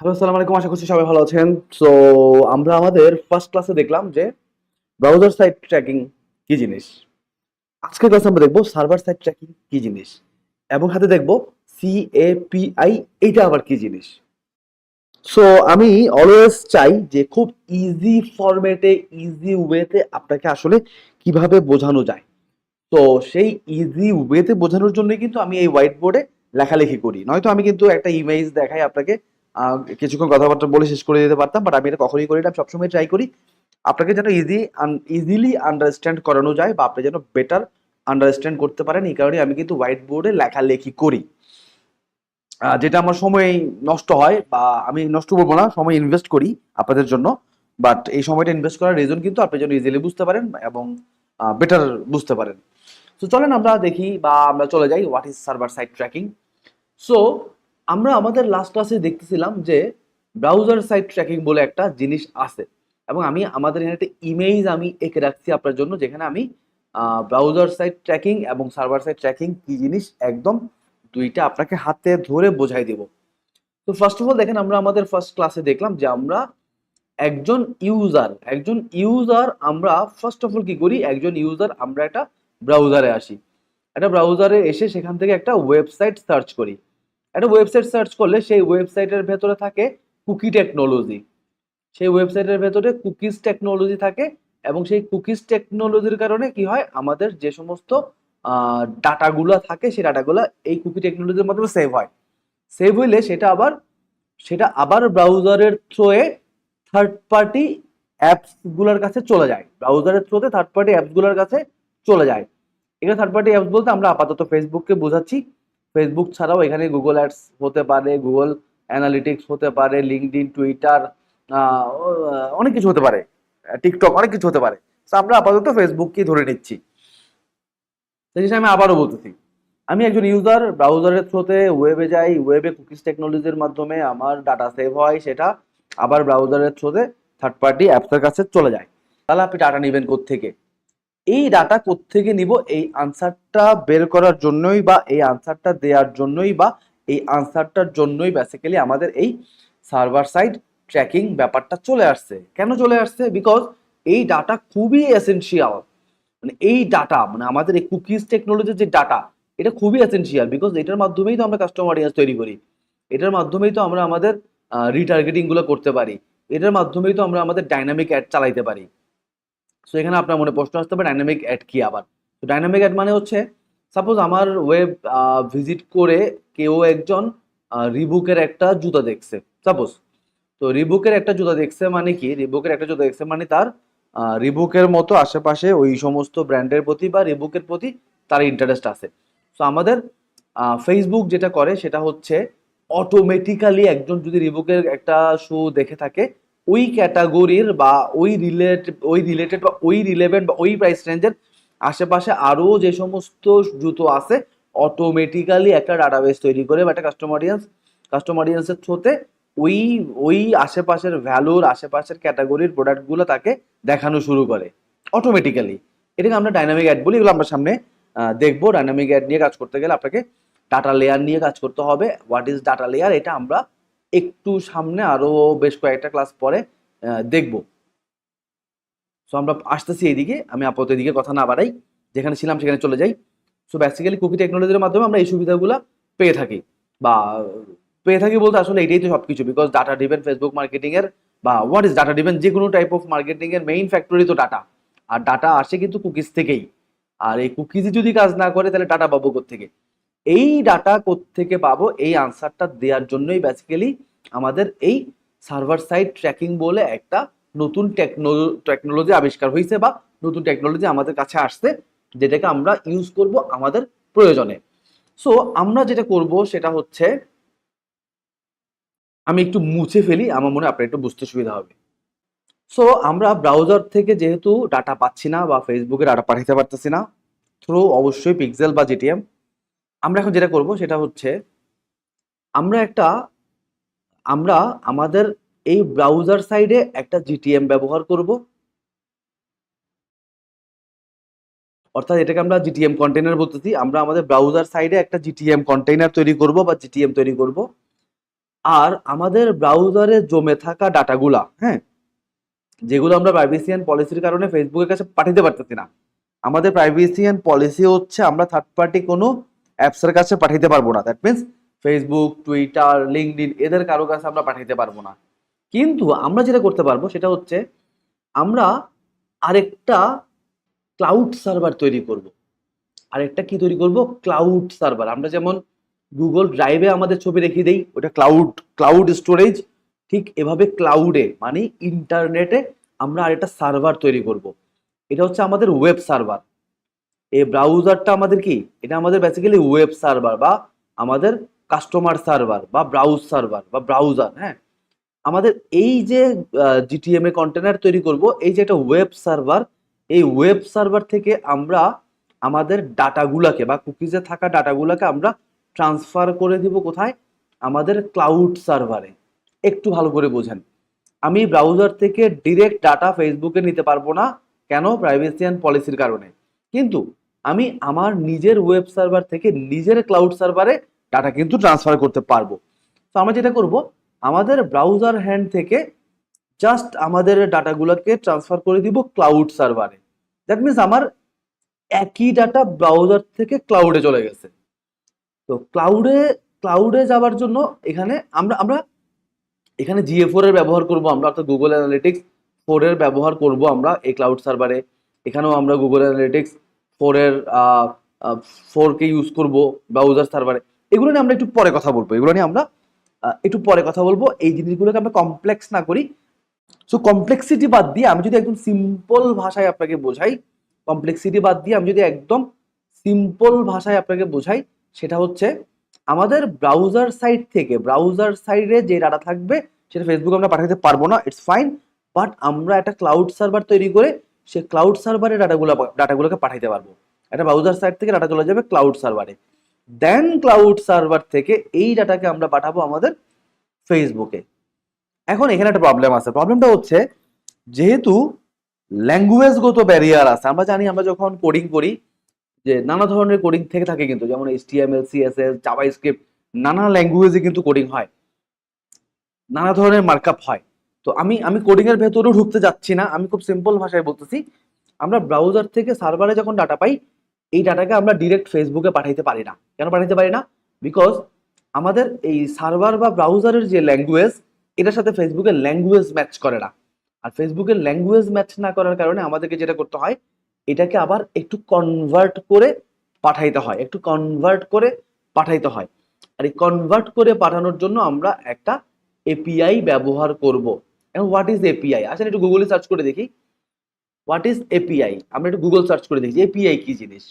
Hello, আসসালামু আলাইকুম। আশা করছি সবাই ভালো আছেন। সো আমরা আমাদের ফার্স্ট ক্লাসে দেখলাম যে ব্রাউজার সাইট ট্র্যাকিং কি জিনিস? আজকের ক্লাসে আমরা দেখব সার্ভার সাইট ট্র্যাকিং কি জিনিস? এবং হাতে দেখব সিএপিআই এইটা আবার কি জিনিস? সো আমি অলওয়েজ চাই যে খুব ইজি ফরম্যাটে ইজি ওয়েতে আপনাকে আসলে কীভাবে বোঝানো যায়। তো সেই ইজি ওয়েতে বোঝানোর জন্য কিন্তু আমি এই হোয়াইট বোর্ডে লেখালেখি করি। নয়তো আমি কিন্তু একটা ইমেজ দেখাই আপনাকে কিছুক্ষণ কথাবার্তা বলে শেষ করে দিতে পারতাম বাট আমি এটা কখনোই করি না সবসময় ট্রাই করি। আপনাকে যেন ইজি ইজিলি আন্ডারস্ট্যান্ড করানো যায়, বা আপনি যেন বেটার আন্ডারস্ট্যান্ড করতে পারেন, এই কারণে আমি কিন্তু হোয়াইট বোর্ডে লেখালেখি করি। যেটা আমার সময় নষ্ট হয়, বা আমি নষ্ট করব না, সময় ইনভেস্ট করি আপনাদের জন্য বাট এই সময়টা ইনভেস্ট করার রিজন কিন্তু আপনি যেন ইজিলি বুঝতে পারেন, এবং বেটার বুঝতে পারেন। তো চলেন আমরা দেখি, বা আমরা চলে যাই what is server side tracking so আমরা আমাদের লাস্ট ক্লাসে দেখতেছিলাম যে ব্রাউজার সাইট ট্র্যাকিং বলে একটা জিনিস আছে। এবং আমি আমাদের এখানে একটা ইমেজ আমি এঁকে রাখছি আপনার জন্য, যেখানে আমি ব্রাউজার সাইট ট্র্যাকিং এবং সার্ভার সাইট ট্র্যাকিং কি জিনিস একদম দুইটা আপনাকে হাতে ধরে বোঝাই দেব। তো ফার্স্ট অফ অল দেখেন, আমরা আমাদের ফার্স্ট ক্লাসে দেখলাম যে আমরা একজন ইউজার একজন ইউজার আমরা ফার্স্ট অফ অল কি করি? একজন ইউজার আমরা একটা ব্রাউজারে আসি। একটা ব্রাউজারে এসে সেখান থেকে একটা ওয়েবসাইট সার্চ করি। একটা ওয়েবসাইট সার্চ করলে সেই ওয়েবসাইটের ভেতরে থাকে কুকি টেকনোলজি সেই ওয়েবসাইটের ভেতরে কুকিজ টেকনোলজি থাকে এবং সেই কুকিজ টেকনোলজির কারণে কি হয়, আমাদের যে সমস্ত ডাটাগুলো থাকে, সেই ডাটাগুলো এই কুকি টেকনোলজির মাধ্যমে সেভ হয়। সেভ হইলে সেটা আবার সেটা আবার ব্রাউজারের থ্রোয়ে থার্ড পার্টি অ্যাপসগুলোর কাছে চলে যায়। ব্রাউজারের থ্রোতে থার্ড পার্টি অ্যাপসগুলোর কাছে চলে যায়। এখানে থার্ড পার্টি অ্যাপস বলতে আমরা আপাতত ফেসবুককে বোঝাচ্ছি। ফেসবুক ছাড়াও এখানে গুগল অ্যাডস হতে পারে গুগল অ্যানালিটিক্স হতে পারে লিঙ্কডিন টুইটার অনেক কিছু হতে পারে। টিকটক অনেক কিছু হতে পারে। তো আমরা আপাতত ফেসবুককেই ধরে নিচ্ছি। সেই হিসেবে আমি আবারও বলতেছি, আমি একজন ইউজার ব্রাউজারের থ্রোতে ওয়েবে যাই ওয়েবে কুকিজ টেকনোলজির মাধ্যমে আমার ডাটা সেভ হয়, সেটা আবার ব্রাউজারের থ্রোতে থার্ড পার্টি অ্যাপসের কাছে চলে যায়। তাহলে আপনি ডাটা নেবেন থেকে এই ডাটা থেকে নিব? এই আনসারটা বের করার জন্যই বা এই আনসারটা দেওয়ার জন্যই বা এই আনসারটার জন্যই বেসিক্যালি আমাদের এই সার্ভার সাইড ট্র্যাকিং ব্যাপারটা চলে আসছে। কেন চলে আসছে? বিকজ এই ডাটা খুবই এসেনশিয়াল মানে এই ডাটা মানে আমাদের এই কুকিজ টেকনোলজির যে ডাটা এটা খুবই এসেনশিয়াল বিকজ এটার মাধ্যমেই তো আমরা কাস্টমার অডিয়েন্স তৈরি করি। এটার মাধ্যমেই তো আমরা আমাদের রিটার্গেটিংগুলো করতে পারি। এটার মাধ্যমেই তো আমরা আমাদের ডাইনামিক অ্যাড চালাইতে পারি। সো এখানে আপনার মনে প্রশ্ন আসতে পারে ডাইনামিক অ্যাড কি আবার? তো ডাইনামিক অ্যাড মানে হচ্ছে সাপোজ আমার ওয়েব ভিজিট করে কেউ একজন রিবুকের একটা জুতা দেখছে। সাপোজ তো রিবুকের একটা জুতা দেখছে মানে কি? রিবুকের একটা জুতা দেখছে মানে তার রিবুকের মতো আশেপাশে ওই সমস্ত ব্র্যান্ডের প্রতি বা রিবুকের প্রতি তার ইন্টারেস্ট আছে। তো আমাদের ফেসবুক যেটা করে সেটা হচ্ছে অটোমেটিক্যালি একজন যদি রিবুকের একটা শু দেখে থাকে ওই ক্যাটাগরির বা ওই রিলেট ওই রিলেটেড বা ওই রিলেভেন্ট বা ওই প্রাইস রেঞ্জের আশেপাশে আরও যে সমস্ত জুতো আছে অটোমেটিক্যালি একটা ডাটাবেস তৈরি করে বা একটা কাস্টমার অডিয়েন্স কাস্টমার অডিয়েন্সের থ্রোতে ওই ওই আশেপাশের ভ্যালুর আশেপাশের ক্যাটাগরির প্রোডাক্টগুলো তাকে দেখানো শুরু করে অটোমেটিক্যালি এটাকে আমরা ডাইনামিক অ্যাড বলি, এগুলো আমরা সামনে দেখব। ডাইনামিক অ্যাড নিয়ে কাজ করতে গেলে আপনাকে ডাটা লেয়ার নিয়ে কাজ করতে হবে। হোয়াট ইজ ডাটা লেয়ার এটা আমরা একটু সামনে আরও বেশ কয়েকটা ক্লাস পরে দেখব। সো আমরা আসতেছি এইদিকে, আমি আপাতত এদিকে কথা না বাড়াই, যেখানে ছিলাম সেখানে চলে যাই। সো বেসিক্যালি কুকি টেকনোলজির মাধ্যমে আমরা এই সুবিধাগুলো পেয়ে থাকি। বা, পেয়ে থাকি বলতে আসলে এটাই তো সবকিছু because data driven Facebook marketing এর বা হোয়াট ইজ ডাটা ডিভেন যে কোনো টাইপ অফ মার্কেটিং এর মেইন ফ্যাক্টরি তো ডাটা আর ডাটা আসে কিন্তু কুকিজ থেকেই। আর এই কুকিজই যদি কাজ না করে, তাহলে ডাটা পাবো থেকে এই ডাটা থেকে পাবো? এই আনসারটা দেওয়ার জন্যই বেসিক্যালি আমাদের এই সার্ভার সাইড ট্র্যাকিং বলে একটা নতুন টেকনোলজি আবিষ্কার হয়েছে বা নতুন টেকনোলজি আমাদের কাছে আসছে, যেটাকে আমরা ইউজ করব আমাদের প্রয়োজনে। সো আমরা যেটা করব সেটা হচ্ছে, আমি একটু মুছে ফেলি, আমার মনে আপনার একটু বুঝতে সুবিধা হবে। সো আমরা ব্রাউজার থেকে যেহেতু ডাটা পাচ্ছি না বা ফেসবুকে ডাটা পাঠাতে পারতেছি না থ্রু অবশ্যই পিক্সেল বা জিটিএম আমরা এখন যেটা করব সেটা হচ্ছে, আমরা একটা, আমরা আমাদের এই ব্রাউজার সাইডে একটা জিটিএম ব্যবহার করব। অর্থাৎ এটাকে আমরা জিটিএম কন্টেইনার বলতেছি। আমরা আমাদের ব্রাউজার সাইডে একটা জিটিএম কন্টেইনার তৈরি করব বা জিটিএম তৈরি করব। আর আমাদের ব্রাউজারে জমে থাকা ডাটাগুলা হ্যাঁ যেগুলো আমরা প্রাইভেসি অ্যান্ড পলিসির কারণে ফেসবুকের কাছে পাঠাতে পারতেছি না। আমাদের প্রাইভেসি অ্যান্ড পলিসি হচ্ছে আমরা থার্ড পার্টি কোনো অ্যাপসের কাছে পাঠাতে পারব না। That means Facebook Twitter LinkedIn এদের কারও কাছে আমরা পাঠাতে পারব না। কিন্তু আমরা যেটা করতে পারব সেটা হচ্ছে আমরা আরেকটা ক্লাউড সার্ভার তৈরি করব। আরেকটা কি তৈরি করব? ক্লাউড সার্ভার আমরা যেমন গুগল ড্রাইভে আমাদের ছবি রেখে দেই, ওটা ক্লাউড ক্লাউড স্টোরেজ ঠিক এভাবে ক্লাউডে মানে ইন্টারনেটে আমরা আরেকটা সার্ভার তৈরি করব। এটা হচ্ছে আমাদের ওয়েব সার্ভার এই ব্রাউজারটা আমাদের কি? এটা আমাদের বেসিক্যালি ওয়েব সার্ভার বা আমাদের কাস্টমার সার্ভার বা ব্রাউজ সার্ভার বা ব্রাউজার হ্যাঁ? আমাদের এই যে জিটিএম এ কন্টেনার তৈরি করব, এই যে একটা ওয়েব সার্ভার এই ওয়েব সার্ভার থেকে আমরা আমাদের ডাটাগুলোকে বা কুকিজে থাকা ডাটাগুলোকে আমরা ট্রান্সফার করে দিব কোথায়? আমাদের ক্লাউড সার্ভারে একটু ভালো করে বোঝেন। আমি ব্রাউজার থেকে ডিরেক্ট ডাটা ফেসবুকে নিতে পারব না। কেন? প্রাইভেসি অ্যান্ড পলিসির কারণে। কিন্তু আমি আমার নিজের ওয়েব সার্ভার থেকে নিজের ক্লাউড সার্ভারে ডাটা কিন্তু ট্রান্সফার করতে পারব। তো আমরা যেটা করব, আমাদের ব্রাউজার হ্যান্ড থেকে জাস্ট আমাদের ডাটাগুলোকে ট্রান্সফার করে দিব ক্লাউড সার্ভারে দ্যাট মিনস আমার একই ডাটা ব্রাউজার থেকে ক্লাউডে চলে গেছে। তো ক্লাউডে ক্লাউডে যাওয়ার জন্য এখানে আমরা আমরা এখানে জিএ ফোর এর ব্যবহার করব আমরা, অর্থাৎ গুগল অ্যানালিটিক্স ফোর এর ব্যবহার করব আমরা এই ক্লাউড সার্ভারে এখানেও আমরা গুগল অ্যানালিটিক্স ফোর এর ফোর কে ইউজ করব ব্রাউজার সার্ভারে এগুলো নিয়ে আমরা একটু পরে কথা বলব। এগুলো নিয়ে আমরা একটু পরে কথা বলব। এই জিনিসগুলোকে আমরা কমপ্লেক্স না করি। সো কমপ্লেক্সিটি বাদ দিয়ে আমি যদি একদম সিম্পল ভাষায় আপনাকে বোঝাই কমপ্লেক্সিটি বাদ দিয়ে আমি যদি একদম সিম্পল ভাষায় আপনাকে বোঝাই, সেটা হচ্ছে আমাদের ব্রাউজার সাইট থেকে ব্রাউজার সাইডে যে ডাটা থাকবে, সেটা ফেসবুকে আমরা পাঠাতে পারব না ইটস ফাইন বাট আমরা একটা ক্লাউড সার্ভার তৈরি করে সে ক্লাউড সার্ভারে ডাটাগুলো ডাটাগুলোকে পাঠাইতে পারব। একটা ব্রাউজার সাইট থেকে ডাটা চলে যাবে ক্লাউড সার্ভারে দেন ক্লাউড সার্ভার থেকে এই ডাটাকে আমরা পাঠাবো আমাদের ফেসবুকে এখন এখানে একটা প্রবলেম আছে। প্রবলেমটা হচ্ছে, যেহেতু ল্যাঙ্গুয়েজগত ব্যারিয়ার আছে, আমরা জানি আমরা যখন কোডিং করি, যে নানা ধরনের কোডিং থেকে থাকে কিন্তু, যেমন এইচটিএমএল সিএসএস জাভা স্ক্রিপ্ট নানা ল্যাঙ্গুয়েজে কিন্তু কোডিং হয়। নানা ধরনের মার্কআপ হয়। তো আমি আমি কোডিং এর ভেতরেও ঢুকতে যাচ্ছি না, আমি খুব সিম্পল ভাষায় বলতেছি। আমরা ব্রাউজার থেকে সার্ভারে যখন ডাটা পাই, এই ডাটাকে আমরা ডিরেক্ট ফেসবুকে পাঠাইতে পারি না। কেন পাঠাইতে পারি না? বিকজ আমাদের এই সার্ভার বা ব্রাউজারের যে ল্যাঙ্গুয়েজ এটার সাথে ফেসবুকের ল্যাঙ্গুয়েজ ম্যাচ করে না। আর ফেসবুকের ল্যাঙ্গুয়েজ ম্যাচ না করার কারণে আমাদেরকে যেটা করতে হয়, এটাকে আবার একটু কনভার্ট করে পাঠাইতে হয়। একটু কনভার্ট করে পাঠাইতে হয়। আর এই কনভার্ট করে পাঠানোর জন্য আমরা একটা এপিআই ব্যবহার করব। এখন হোয়াট ইজ এপিআই আসলে একটু গুগলে সার্চ করে দেখি। হোয়াট ইজ এপিআই আমরা একটু গুগল সার্চ করে দেখি এপিআই কি জিনিস?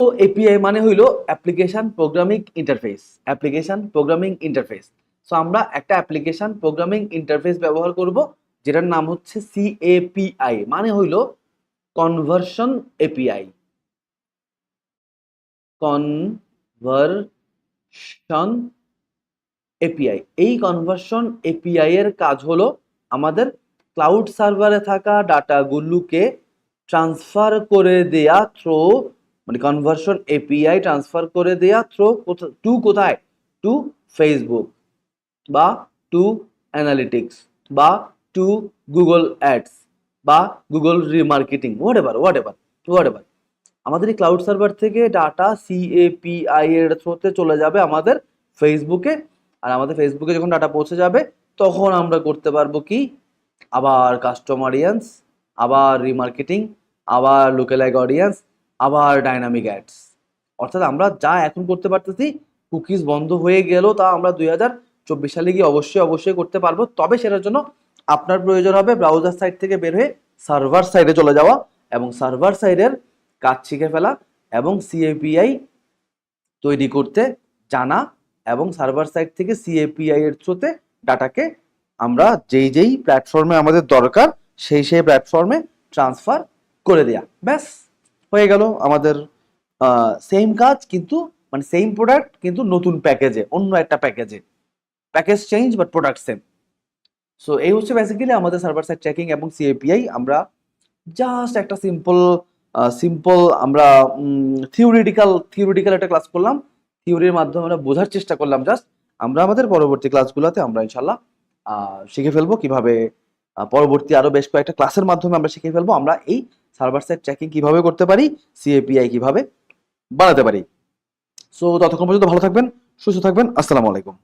তো এপিআই মানে হইল application programming interface application programming interface so আমরা একটা অ্যাপ্লিকেশন প্রোগ্রামিং ইন্টারফেস ব্যবহার করব, যেটার নাম হচ্ছে সিএপিআই মানে হইল কনভার্সন এপিআই কনভার্সন এপিআই এই কনভার্সন এপিআই এর কাজ হলো আমাদের ক্লাউড সার্ভারে থাকা ডাটাগুলোকে ট্রান্সফার করে দেয়া থ্রো মানে কনভার্সন এপিআই ট্রান্সফার করে দেয়া থ্রো টু কোথায়? টু ফেসবুক বা টু অ্যানালিটিক্স বা টু গুগল অ্যাডস বা Google remarketing whatever whatever whatever আমাদের এই ক্লাউড সার্ভার থেকে ডাটা সিএপিআই এর থ্রোতে চলে যাবে আমাদের ফেসবুকে আর আমাদের ফেসবুকে যখন ডাটা পৌঁছে যাবে তখন আমরা করতে পারব কি? আবার কাস্টমারিয়ান্স আবার রিমার্কেটিং আবার লোকালাইক অডিয়েন্স আবার ডাইনামিক অ্যাডস অর্থাৎ আমরা যা এখন করতে পারতেছি কুকিজ বন্ধ হয়ে গেল তা আমরা দুই হাজার চব্বিশ সালে গিয়ে অবশ্যই অবশ্যই করতে পারব। তবে সেটার জন্য আপনার প্রয়োজন হবে ব্রাউজার সাইট থেকে বের হয়ে সার্ভার সাইডে চলে যাওয়া এবং সার্ভার সাইডের কাজ শিখে ফেলা এবং সিএপিআই তৈরি করতে জানা এবং সার্ভার সাইড থেকে সিএপিআই এর থ্রুতে ডাটাকে আমরা যেই যেই প্ল্যাটফর্মে আমাদের দরকার, সেই সেই প্ল্যাটফর্মে ট্রান্সফার করে দেয়া। ব্যাস, হয়ে গেল আমাদের সেম কাজ কিন্তু মানে সেম প্রোডাক্ট কিন্তু নতুন প্যাকেজে অন্য একটা প্যাকেজে package change but product same so এই হচ্ছে বেসিক্যালি আমাদের সার্ভার সাইড ট্র্যাকিং এবং সিএপিআই আমরা জাস্ট একটা সিম্পল সিম্পল আমরা থিওরিটিক্যাল থিওরিটিক্যাল একটা ক্লাস করলাম। থিওরির মাধ্যমে আমরা বোঝার চেষ্টা করলাম জাস্ট আমরা আমাদের পরবর্তী ক্লাসগুলোতে আমরা ইনশাল্লাহ শিখে ফেলব কীভাবে পরবর্তী আরও বেশ কয়েকটা ক্লাসের মাধ্যমে আমরা শিখে ফেলব। আমরা এই সার্ভার সাইড ট্র্যাকিং কীভাবে করতে পারি সিএপিআই কীভাবে বাড়াতে পারি। সো ততক্ষণ পর্যন্ত ভালো থাকবেন, সুস্থ থাকবেন, আসসালামু আলাইকুম।